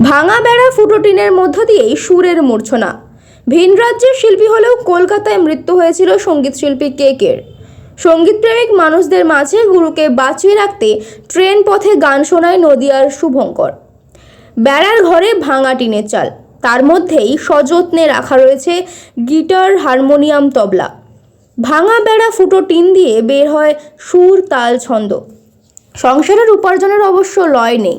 ভাঙা বেড়া ফুটো টিনের মধ্য দিয়েই সুরের মূর্ছনা। ভিন রাজ্যের শিল্পী হলেও কলকাতায় মৃত্যু হয়েছিল সংগীত শিল্পী কেকের সঙ্গীতপ্রেমিক মানুষদের মাঝে গুরুকে বাঁচিয়ে রাখতে ট্রেন পথে গান শোনায় নদিয়ার শুভঙ্কর। বেড়ার ঘরে ভাঙা টিনের চাল। তার মধ্যেই সযত্নে রাখা রয়েছে গিটার, হারমোনিয়াম, তবলা। ভাঙা বেড়া ফুটো টিন দিয়ে বের হয় সুর, তাল, ছন্দ। সংসারের উপার্জনের অবশ্য লয় নেই।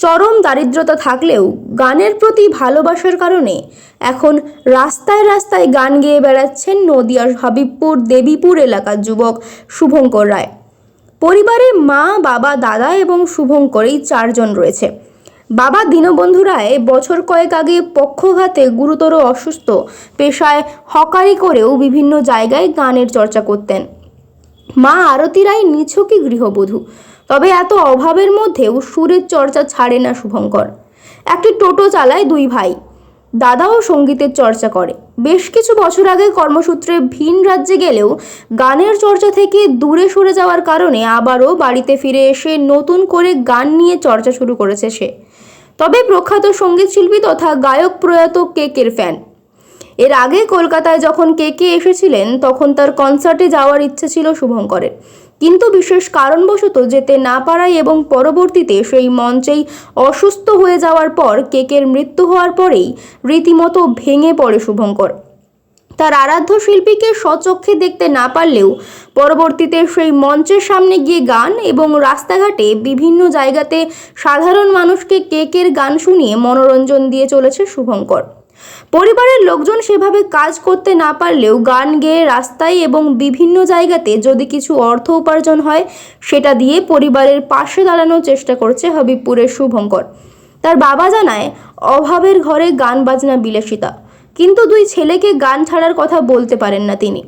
চরম দারিদ্রতা থাকলেও গানের প্রতি ভালোবাসার কারণে এখন রাস্তায় রাস্তায় গান গেয়ে বেড়াচ্ছেন নদিয়ার হাবিবপুর, দেবীপুর এলাকার যুবক শুভঙ্কর রায়। পরিবারে মা, বাবা, দাদা এবং শুভঙ্কর এই চারজন রয়েছে। বাবা দীনবন্ধু রায় বছর কয়েক আগে পক্ষঘাতে গুরুতর অসুস্থ পেশায় হকারি করেও বিভিন্ন জায়গায় গানের চর্চা করতেন। মা আরতি রায় নিছকই গৃহবধূ। তবে এত অভাবের মধ্যেও সুরের চর্চা ছাড়ে না শুভঙ্কর। একটি টোটো চালায় দুই ভাই। দাদাও সঙ্গীতের চর্চা করে। বেশ কিছু বছর আগে কর্মসূত্রে ভিন রাজ্যে গেলেও গানের চর্চা থেকে দূরে সরে যাওয়ার কারণে আবারও বাড়িতে ফিরে এসে নতুন করে গান নিয়ে চর্চা শুরু করেছে সে। তবে প্রখ্যাত সংগীত শিল্পী তথা গায়ক প্রয়াত কেকের ফ্যান। এর আগে কলকাতায় যখন কে কে এসেছিলেন, তখন তার কনসার্টে যাওয়ার ইচ্ছে ছিল শুভঙ্করের। কিন্তু বিশেষ কারণবশত যেতে না পারায় এবং পরবর্তীতে সেই মঞ্চেই অসুস্থ হয়ে যাওয়ার পর কেকের মৃত্যু হওয়ার পরেই রীতিমতো ভেঙে পড়ে শুভঙ্কর। তার আরাধ্য শিল্পীকে স্বচক্ষে দেখতে না পারলেও পরবর্তীতে সেই মঞ্চের সামনে গিয়ে গান এবং রাস্তাঘাটে বিভিন্ন জায়গাতে সাধারণ মানুষকে কেকের গান শুনিয়ে মনোরঞ্জন দিয়ে চলেছে শুভঙ্কর। পরিবারের লোকজন সেভাবে কাজ করতে না পারলেও গান গেয়ে রাস্তায় এবং বিভিন্ন জায়গাতে যদি কিছু অর্থ উপার্জন হয়, সেটা দিয়ে পরিবারের পাশে দাঁড়ানোর চেষ্টা করছে হবিবপুরের শুভঙ্কর। তার বাবা জানায়, অভাবের ঘরে গান বাজনা বিলাসিতা। কিন্তু দুই ছেলেকে গান ছাড়ার কথা বলতে পারেন না তিনি।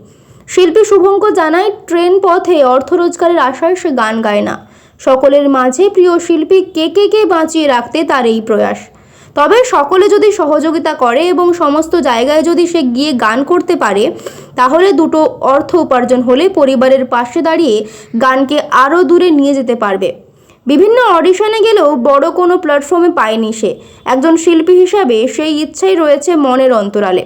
শিল্পী শুভঙ্কর জানায়, ট্রেন পথে অর্থ রোজগারের আশায় সে গান গায় না। সকলের মাঝে প্রিয় শিল্পী কে কে কে বাঁচিয়ে রাখতে তার এই প্রয়াস। তবে সকলে যদি সহযোগিতা করে এবং সমস্ত জায়গায় যদি সে গিয়ে গান করতে পারে, তাহলে দুটো অর্থ উপার্জন হলে পরিবারের পাশে দাঁড়িয়ে গানকে আরও দূরে নিয়ে যেতে পারবে। বিভিন্ন অডিশনে গেলেও বড় কোনো প্ল্যাটফর্মে পায়নি সে। একজন শিল্পী হিসাবে সেই ইচ্ছাই রয়েছে মনের অন্তরালে।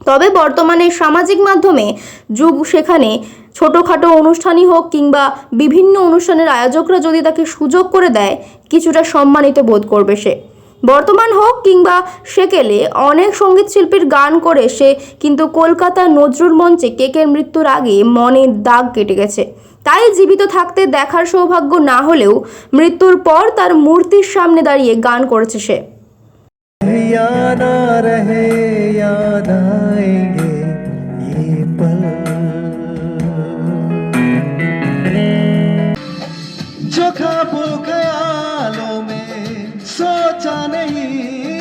তবে বর্তমানে সামাজিক মাধ্যমে যুগ সেখানে ছোটোখাটো অনুষ্ঠানই হোক কিংবা বিভিন্ন অনুষ্ঠানের আয়োজকরা যদি তাকে সুযোগ করে দেয়, কিছুটা সম্মানিত বোধ করবে সে। বর্তমান হোক কিংবা সেকেলে অনেক সঙ্গীত শিল্পীর গান করে সে কিন্তু কলকাতা নজরুল মঞ্চে কেকের মৃত্যুর আগে মনে দাগ কেটে গেছে তাই জীবিত থাকতে দেখার সৌভাগ্য না হলেও মৃত্যুর পর তার মূর্তির সামনে দাঁড়িয়ে গান করেছে সে या ना रहे याद आएंगे ये पल जो ख्वाबों ख्यालों में सोचा नहीं।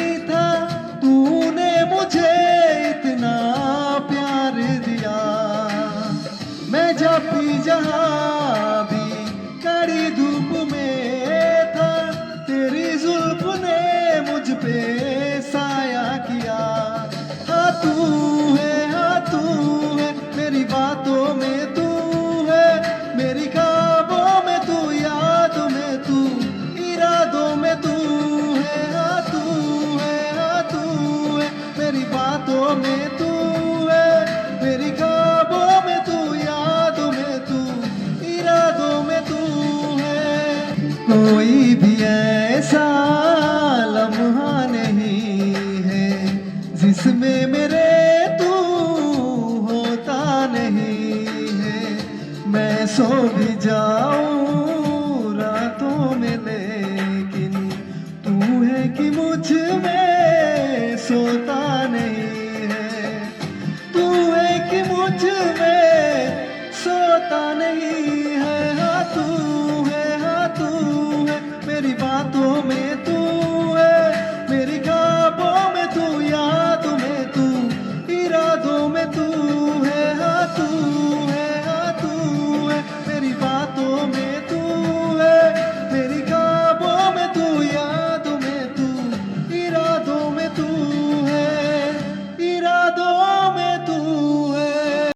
कोई भी ऐसा लम्हा नहीं है, जिसमें मेरे तू होता नहीं है। मैं सो भी जाऊँ